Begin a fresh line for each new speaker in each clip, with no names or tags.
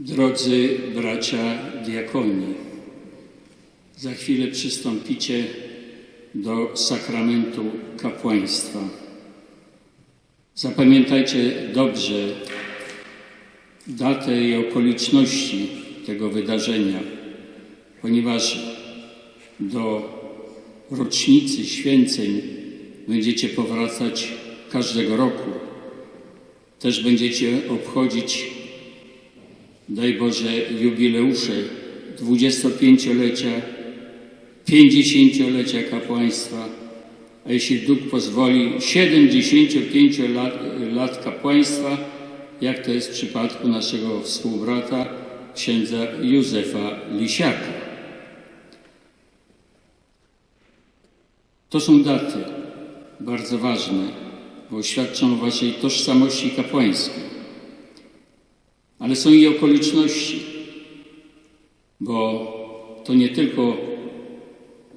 Drodzy bracia diakoni, za chwilę przystąpicie do sakramentu kapłaństwa. Zapamiętajcie dobrze datę i okoliczności tego wydarzenia, ponieważ do rocznicy święceń będziecie powracać każdego roku. Też będziecie obchodzić, daj Boże, jubileusze 25-lecia, 50-lecia kapłaństwa, a jeśli Bóg pozwoli, 75 lat, lat kapłaństwa, jak to jest w przypadku naszego współbrata, księdza Józefa Lisiaka. To są daty bardzo ważne, bo świadczą o Waszej tożsamości kapłańskiej. Ale są i okoliczności, bo to nie tylko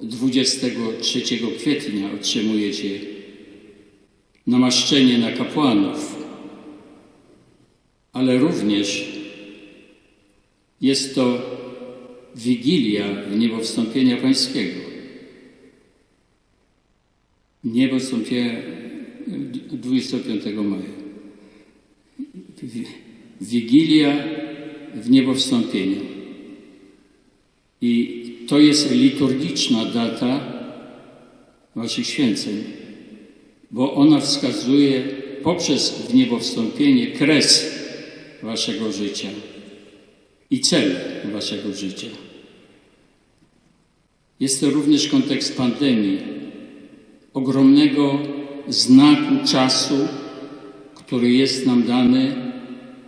23 kwietnia otrzymujecie namaszczenie na kapłanów, ale również jest to Wigilia Niebowstąpienia Pańskiego. Niebowstąpienia 25 maja. Wigilia w niebowstąpienia. I to jest liturgiczna data Waszych święceń, bo ona wskazuje poprzez w niebowstąpienie kres Waszego życia i cel Waszego życia. Jest to również kontekst pandemii, ogromnego znaku czasu, który jest nam dany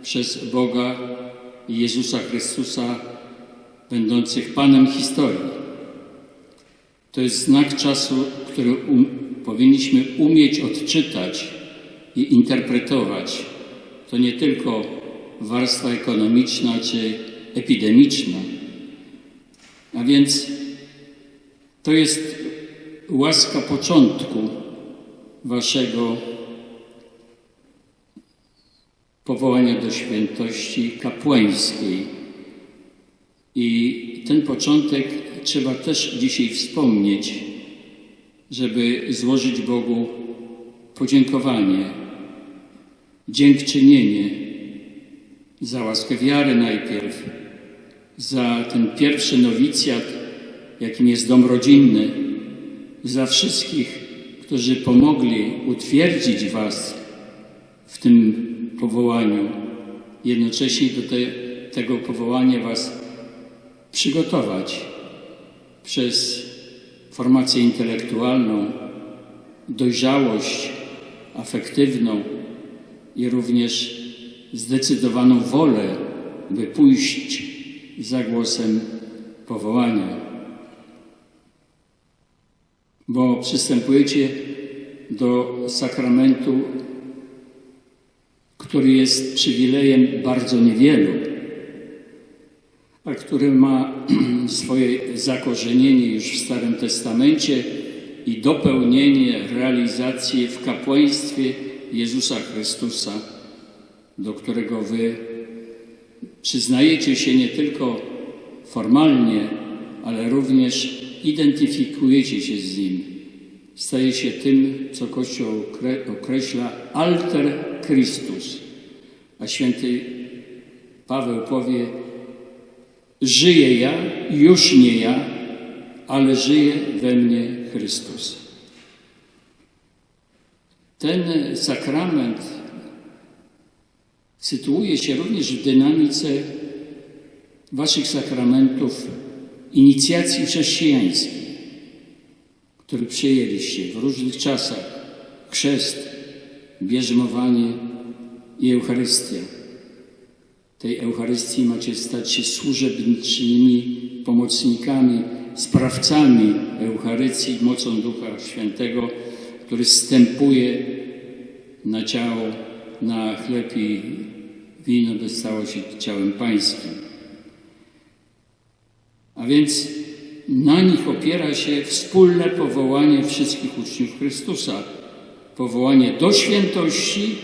przez Boga i Jezusa Chrystusa, będących Panem historii. To jest znak czasu, który um, powinniśmy umieć odczytać i interpretować. To nie tylko warstwa ekonomiczna czy epidemiczna. A więc to jest łaska początku Waszego powołania do świętości kapłańskiej. I ten początek trzeba też dzisiaj wspomnieć, żeby złożyć Bogu podziękowanie, dziękczynienie za łaskę wiary najpierw, za ten pierwszy nowicjat, jakim jest dom rodzinny, za wszystkich, którzy pomogli utwierdzić Was w tym powołaniu, jednocześnie do te, tego powołania Was przygotować przez formację intelektualną, dojrzałość afektywną i również zdecydowaną wolę, by pójść za głosem powołania. Bo przystępujecie do sakramentu, który jest przywilejem bardzo niewielu, a który ma swoje zakorzenienie już w Starym Testamencie i dopełnienie, realizację w kapłaństwie Jezusa Chrystusa, do którego Wy przyznajecie się nie tylko formalnie, ale również identyfikujecie się z Nim. Staje się tym, co Kościół określa alter Christus. A święty Paweł powie, żyję ja, już nie ja, ale żyje we mnie Chrystus. Ten sakrament sytuuje się również w dynamice Waszych sakramentów inicjacji chrześcijańskiej, które przyjęliście w różnych czasach. Chrzest, bierzmowanie i Eucharystia. Tej Eucharystii macie stać się służebniczymi pomocnikami, sprawcami Eucharystii mocą Ducha Świętego, który stępuje na ciało, na chleb i wino, by stało się ciałem Pańskim. A więc na nich opiera się wspólne powołanie wszystkich uczniów Chrystusa. Powołanie do świętości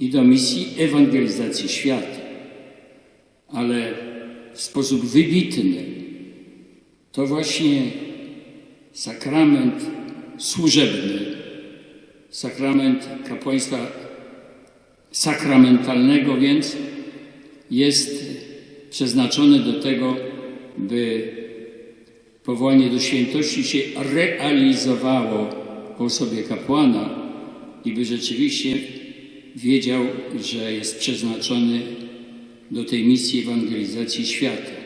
i do misji ewangelizacji świata. ale w sposób wybitny to właśnie sakrament służebny, sakrament kapłaństwa sakramentalnego, więc jest przeznaczony do tego, by powołanie do świętości się realizowało w osobie kapłana i by rzeczywiście wiedział, że jest przeznaczony do tej misji ewangelizacji świata.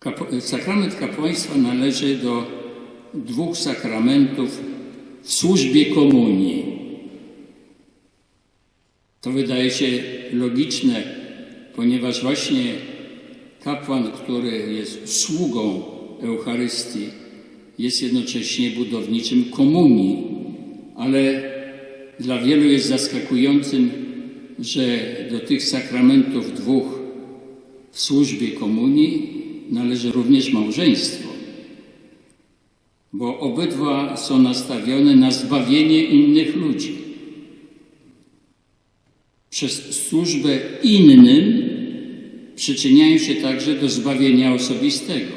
Kapo- Sakrament kapłaństwa należy do dwóch sakramentów w służbie komunii. To wydaje się logiczne, ponieważ właśnie kapłan, który jest sługą Eucharystii, jest jednocześnie budowniczym komunii, ale dla wielu jest zaskakującym, że do tych sakramentów dwóch w służbie komunii należy również małżeństwo, bo obydwa są nastawione na zbawienie innych ludzi. Przez służbę innym przyczyniają się także do zbawienia osobistego.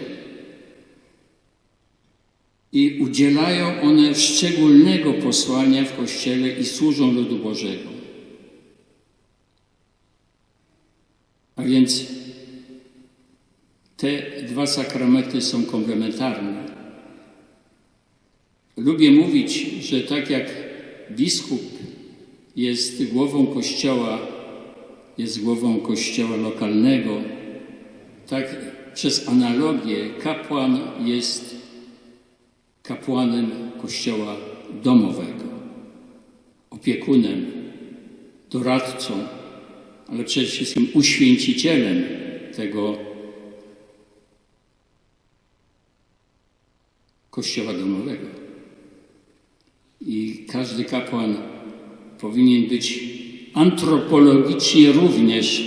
I udzielają one szczególnego posłania w Kościele i służą ludu Bożego. A więc te dwa sakramenty są komplementarne. Lubię mówić, że tak jak biskup jest głową kościoła, jest głową kościoła lokalnego, tak przez analogię kapłan jest kapłanem kościoła domowego, opiekunem, doradcą, ale przede wszystkim uświęcicielem tego kościoła domowego. I każdy kapłan powinien być antropologicznie również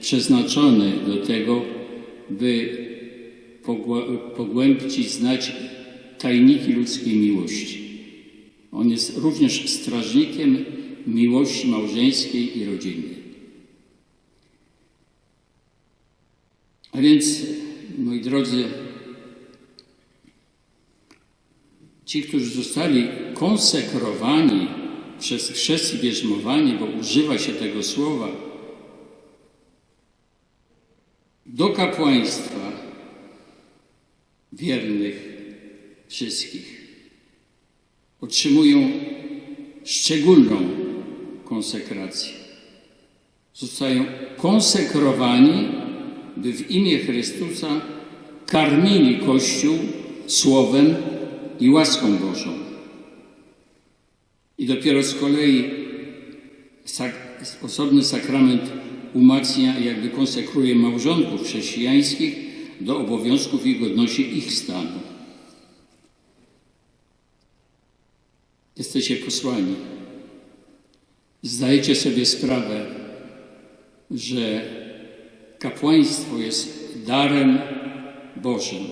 przeznaczony do tego, by pogłębić i znać tajniki ludzkiej miłości. On jest również strażnikiem miłości małżeńskiej i rodzinnej. A więc, moi drodzy, ci, którzy zostali konsekrowani przez chrzest i bierzmowanie, bo używa się tego słowa, do kapłaństwa wiernych wszystkich otrzymują szczególną konsekrację. Zostają konsekrowani, by w imię Chrystusa karmili Kościół słowem i łaską Bożą. I dopiero z kolei sak- osobny sakrament umacnia, jakby konsekruje małżonków chrześcijańskich do obowiązków i godności ich stanu. Jesteście posłani. Zdajecie sobie sprawę, że kapłaństwo jest darem Bożym.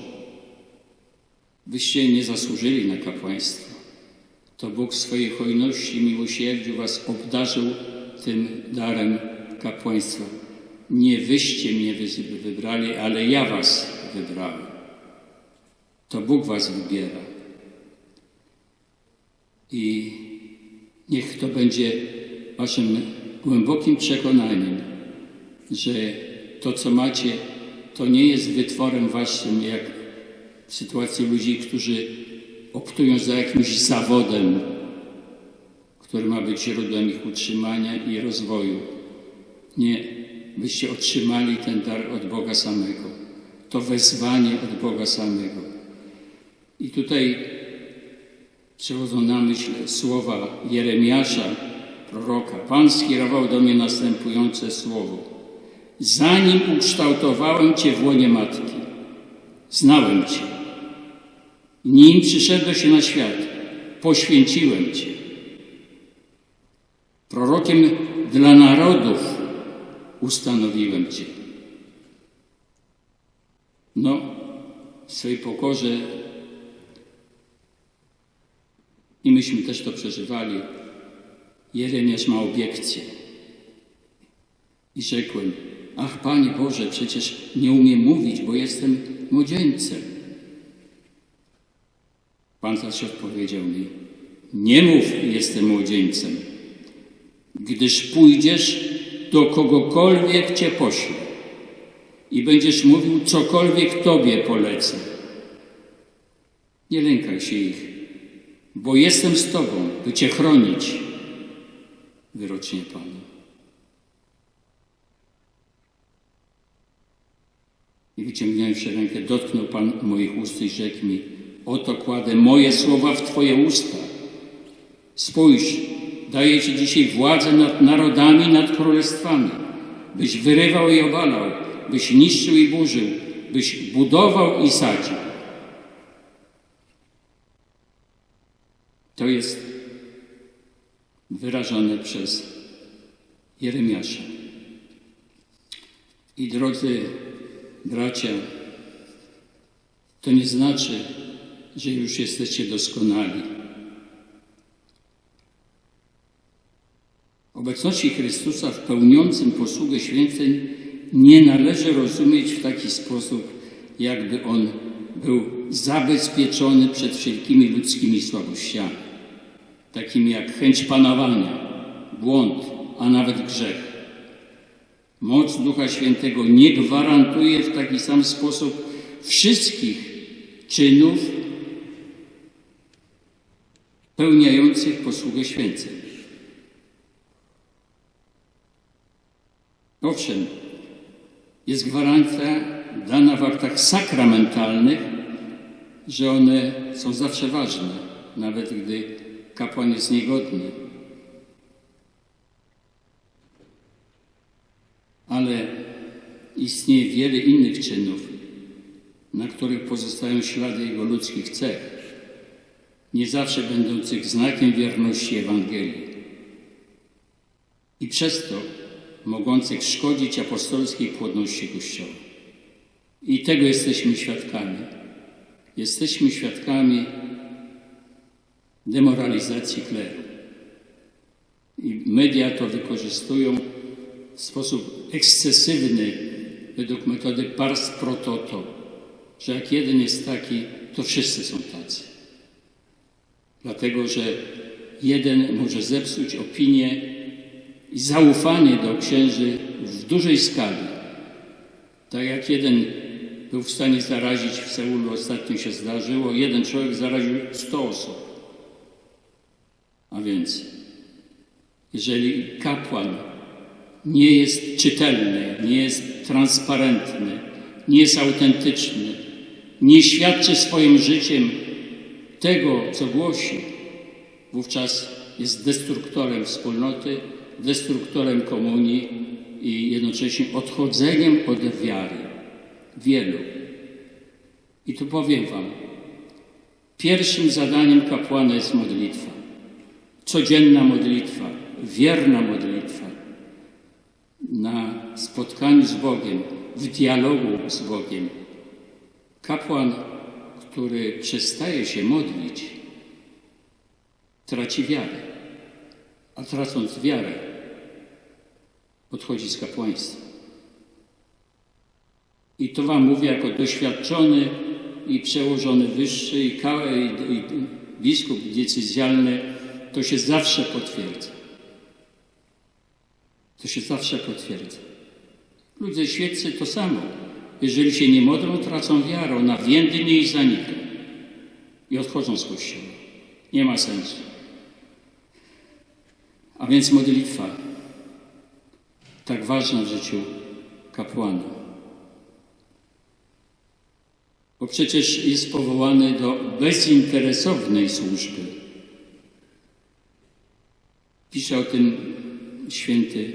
Wyście nie zasłużyli na kapłaństwo. To Bóg w swojej hojności i miłosierdziu was obdarzył tym darem kapłaństwa. Nie wyście mnie wy- wybrali, ale ja was wybrałem. To Bóg was wybiera. I niech to będzie waszym głębokim przekonaniem, że to, co macie, to nie jest wytworem waszym, jak w sytuacji ludzi, którzy optują za jakimś zawodem, który ma być źródłem ich utrzymania i rozwoju. Nie, byście otrzymali ten dar od Boga samego. To wezwanie od Boga samego. I tutaj przychodzą na myśl słowa Jeremiasza, proroka. Pan skierował do mnie następujące słowo. Zanim ukształtowałem Cię w łonie matki, znałem Cię. Nim przyszedłeś na świat, poświęciłem Cię. Prorokiem dla narodów ustanowiłem Cię. No, w swej pokorze i myśmy też to przeżywali. Jeremiasz ma obiekcję. I rzekłem, ach Panie Boże, przecież nie umiem mówić, bo jestem młodzieńcem. Pan zaś odpowiedział mi, nie mów, jestem młodzieńcem, gdyż pójdziesz do kogokolwiek Cię pośle i będziesz mówił cokolwiek Tobie polecę. Nie lękaj się ich, bo jestem z Tobą, by Cię chronić, wyrocznie Pan. I wyciągnąwszy rękę, dotknął Pan moich ust i rzekł mi, oto kładę moje słowa w Twoje usta. Spójrz, daję Ci dzisiaj władzę nad narodami, nad królestwami, byś wyrywał i obalał, byś niszczył i burzył, byś budował i sadził. To jest wyrażone przez Jeremiasza. I drodzy bracia, to nie znaczy, że już jesteście doskonali. Obecności Chrystusa w pełniącym posługę święceń nie należy rozumieć w taki sposób, jakby on był zabezpieczony przed wszelkimi ludzkimi słabościami, takimi jak chęć panowania, błąd, a nawet grzech. Moc Ducha Świętego nie gwarantuje w taki sam sposób wszystkich czynów pełniających posługę święceń. Owszem, jest gwarancja dana w aktach sakramentalnych, że one są zawsze ważne, nawet gdy kapłan jest niegodny. Ale istnieje wiele innych czynów, na których pozostają ślady jego ludzkich cech, nie zawsze będących znakiem wierności Ewangelii. I przez to mogących szkodzić apostolskiej płodności Kościoła. I tego jesteśmy świadkami. Jesteśmy świadkami demoralizacji kleru. I media to wykorzystują w sposób ekscesywny, według metody pars pro toto, że jak jeden jest taki, to wszyscy są tacy. Dlatego, że jeden może zepsuć opinię i zaufanie do księży w dużej skali. Tak jak jeden był w stanie zarazić w Seulu, ostatnio się zdarzyło, jeden człowiek zaraził 100 osób. A więc, jeżeli kapłan nie jest czytelny, nie jest transparentny, nie jest autentyczny, nie świadczy swoim życiem tego, co głosi, wówczas jest destruktorem wspólnoty, destruktorem komunii i jednocześnie odchodzeniem od wiary. Wielu. I tu powiem Wam, pierwszym zadaniem kapłana jest modlitwa. Codzienna modlitwa, wierna modlitwa. Na spotkaniu z Bogiem, w dialogu z Bogiem. Kapłan, który przestaje się modlić, traci wiarę. A tracąc wiarę, odchodzi z kapłaństwa. I to Wam mówię jako doświadczony i przełożony wyższy i, i, i biskup decyzjalny, to się zawsze potwierdza. To się zawsze potwierdza. Ludzie świeccy to samo. Jeżeli się nie modlą, tracą wiarę, ona więdnie i zanika. I odchodzą z kościoła. Nie ma sensu. A więc modlitwa, tak ważna w życiu kapłana. Bo przecież jest powołany do bezinteresownej służby. Pisze o tym święty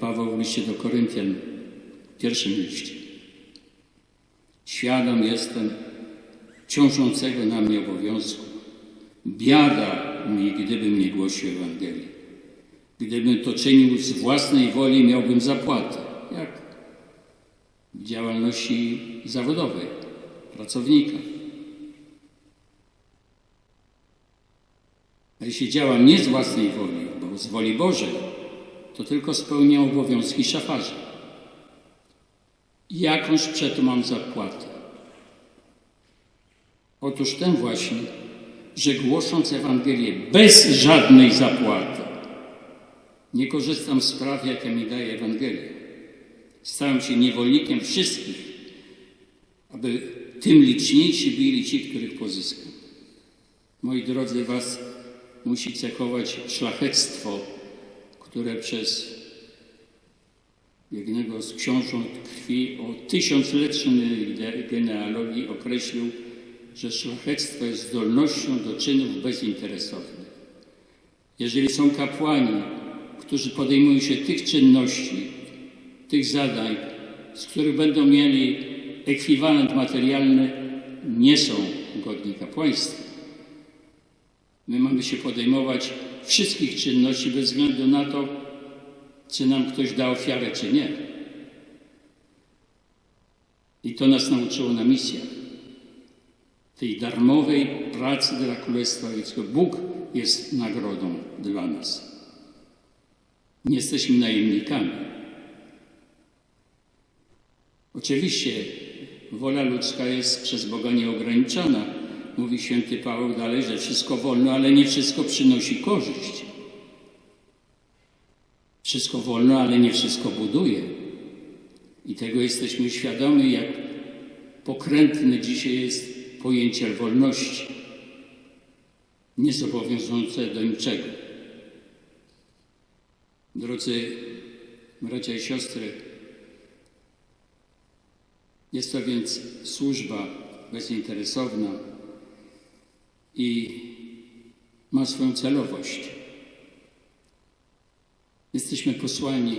Paweł w liście do Koryntian, w pierwszym liście. Świadom jestem ciążącego na mnie obowiązku. Biada mi, gdybym nie głosił Ewangelii. Gdybym to czynił z własnej woli, miałbym zapłatę. Jak w działalności zawodowej pracownika. A jeśli działam nie z własnej woli, bo z woli Bożej, to tylko spełnia obowiązki szafarza. Jakąż przeto mam zapłatę? Otóż tę właśnie, że głosząc Ewangelię bez żadnej zapłaty, nie korzystam z praw, jakie mi daje Ewangelia. Stałem się niewolnikiem wszystkich, aby tym liczniejsi byli ci, których pozyskam. Moi drodzy, Was musi cechować szlachectwo, które przez jednego z książąt krwi o tysiąclecznej genealogii określił, że szlachectwo jest zdolnością do czynów bezinteresownych. Jeżeli są kapłani, którzy podejmują się tych czynności, tych zadań, z których będą mieli ekwiwalent materialny, nie są godni kapłaństwa. My mamy się podejmować wszystkich czynności bez względu na to, czy nam ktoś da ofiarę, czy nie. I to nas nauczyło na misjach. Tej darmowej pracy dla Królestwa Ojcego. Bóg jest nagrodą dla nas. Nie jesteśmy najemnikami. Oczywiście wola ludzka jest przez Boga nieograniczona. Mówi święty Paweł dalej, że wszystko wolno, ale nie wszystko przynosi korzyść. Wszystko wolno, ale nie wszystko buduje. I tego jesteśmy świadomi, jak pokrętne dzisiaj jest pojęcie wolności, niezobowiązujące do niczego. Drodzy bracia i siostry, jest to więc służba bezinteresowna i ma swoją celowość. Jesteśmy posłani,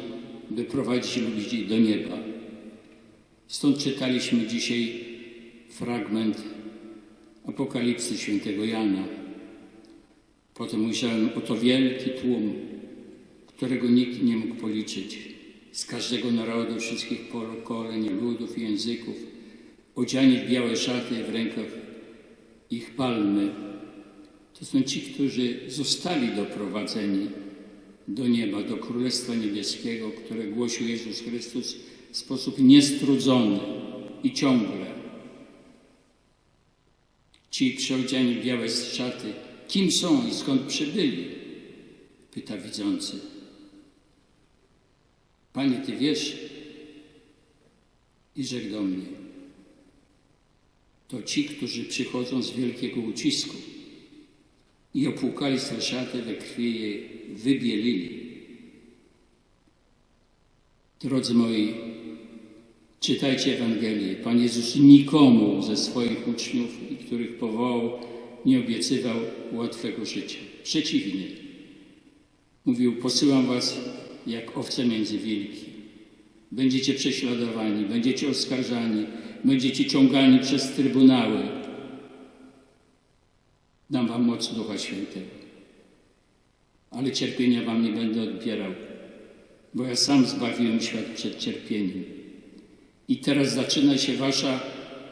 by prowadzić ludzi do nieba. Stąd czytaliśmy dzisiaj fragment Apokalipsy świętego Jana. Potem ujrzałem oto wielki tłum, którego nikt nie mógł policzyć. Z każdego narodu, wszystkich pokoleń, ludów i języków, odziani w białe szaty, w rękach ich palmy. To są ci, którzy zostali doprowadzeni do nieba, do Królestwa Niebieskiego, które głosił Jezus Chrystus w sposób niestrudzony i ciągle. Ci przyodziani w białe szaty, kim są i skąd przybyli? Pyta widzący. Panie, Ty wiesz? I rzekł do mnie. To ci, którzy przychodzą z wielkiego ucisku i opłukali swe szaty we krwi jej, wybielili. Drodzy moi, czytajcie Ewangelię. Pan Jezus nikomu ze swoich uczniów, których powołał, nie obiecywał łatwego życia. Przeciwnie. Mówił, posyłam was jak owce między wilki. Będziecie prześladowani, będziecie oskarżani, będziecie ciągani przez trybunały. Dam wam moc Ducha Świętego. Ale cierpienia wam nie będę odbierał, bo ja sam zbawiłem świat przed cierpieniem. I teraz zaczyna się wasza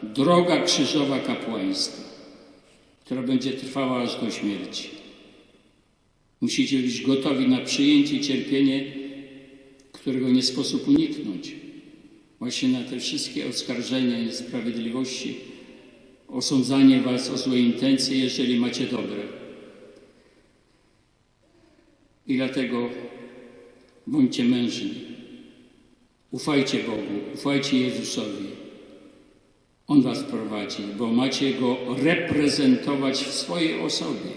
droga krzyżowa kapłaństwa, która będzie trwała aż do śmierci. Musicie być gotowi na przyjęcie cierpienie, którego nie sposób uniknąć. Właśnie na te wszystkie oskarżenia niesprawiedliwości, osądzanie was o złe intencje, jeżeli macie dobre. I dlatego bądźcie mężni. Ufajcie Bogu, ufajcie Jezusowi. On was prowadzi, bo macie Go reprezentować w swojej osobie.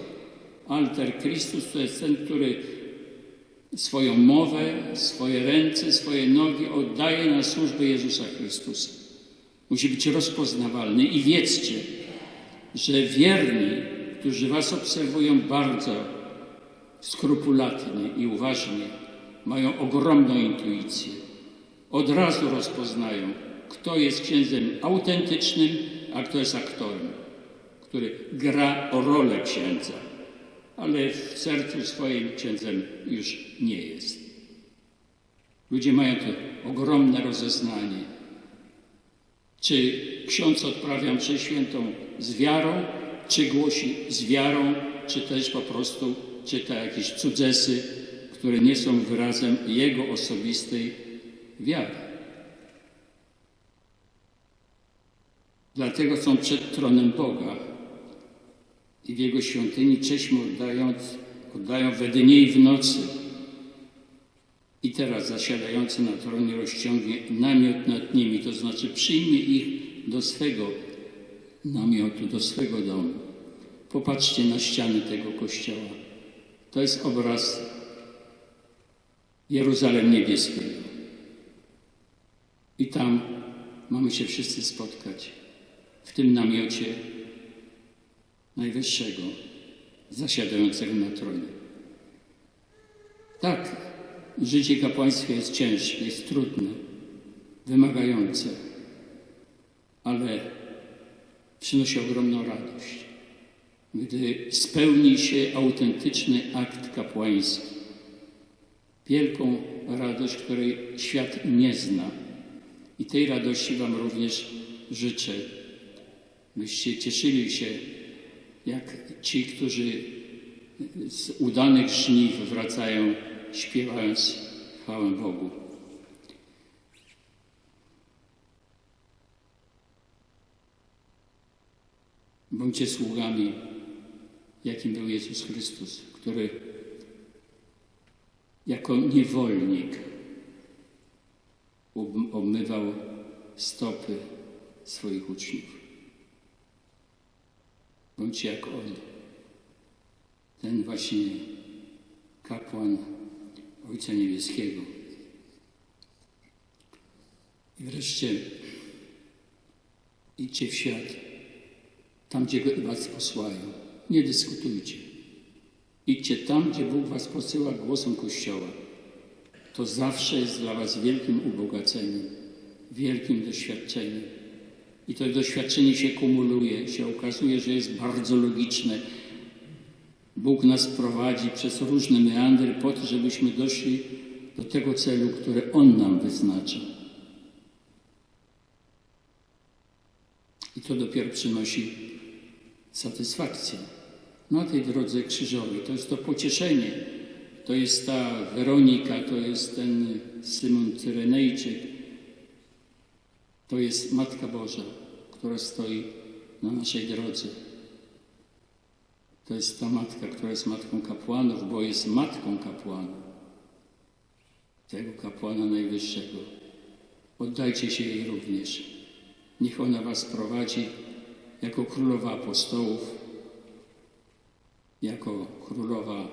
Alter Chrystus to jest ten, który swoją mowę, swoje ręce, swoje nogi oddaje na służbę Jezusa Chrystusa. Musi być rozpoznawalny i wiedzcie, że wierni, którzy was obserwują bardzo skrupulatnie i uważnie, mają ogromną intuicję. Od razu rozpoznają, kto jest księdzem autentycznym, a kto jest aktorem, który gra rolę księdza ale w sercu swoim księdzem już nie jest. Ludzie mają to ogromne rozeznanie. Czy ksiądz odprawia mszę świętą z wiarą, czy głosi z wiarą, czy też po prostu czyta jakieś cudzesy, które nie są wyrazem Jego osobistej wiary. Dlatego są przed tronem Boga i w Jego świątyni cześć mu oddając, oddają we dnie i w nocy. I teraz zasiadający na tronie rozciągnie namiot nad nimi, to znaczy przyjmie ich do swego namiotu, do swego domu. Popatrzcie na ściany tego kościoła. To jest obraz Jeruzalem niebieskiego. I tam mamy się wszyscy spotkać, w tym namiocie Najwyższego, zasiadającego na tronie. Tak, życie kapłańskie jest ciężkie, jest trudne, wymagające, ale przynosi ogromną radość, gdy spełni się autentyczny akt kapłański. Wielką radość, której świat nie zna. I tej radości Wam również życzę, byście cieszyli się, jak ci, którzy z udanych żniw wracają, śpiewając chwałę Bogu. Bądźcie sługami, jakim był Jezus Chrystus, który jako niewolnik obmywał stopy swoich uczniów. Bądźcie jak On, ten właśnie kapłan Ojca Niebieskiego. I wreszcie idźcie w świat, tam gdzie Was posłają. Nie dyskutujcie. Idźcie tam, gdzie Bóg Was posyła głosem Kościoła. To zawsze jest dla Was wielkim ubogaceniem, wielkim doświadczeniem. I to doświadczenie się kumuluje, się okazuje, że jest bardzo logiczne. Bóg nas prowadzi przez różne meandry po to, żebyśmy doszli do tego celu, który On nam wyznacza. I to dopiero przynosi satysfakcję na tej drodze krzyżowej. To jest to pocieszenie. To jest ta Weronika, to jest ten Symon Cyrenejczyk, to jest Matka Boża, która stoi na naszej drodze. To jest ta matka, która jest matką kapłanów, bo jest matką kapłanów, tego kapłana najwyższego. Oddajcie się jej również. Niech ona was prowadzi jako królowa apostołów, jako królowa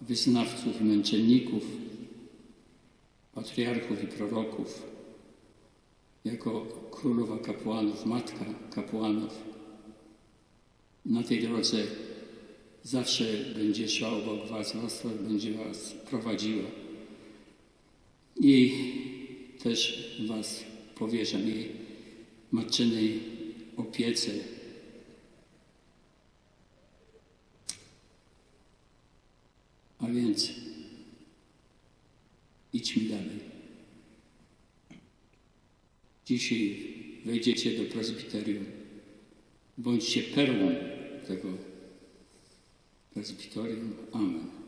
wyznawców i męczenników, patriarchów i proroków jako królowa kapłanów, matka kapłanów. Na tej drodze zawsze będzie szła obok Was, was będzie Was prowadziła. I też Was powierzam jej matczynej opiece. A więc idźmy dalej. Dzisiaj wejdziecie do prezbiterium. Bądźcie perłą tego prezbiterium. Amen.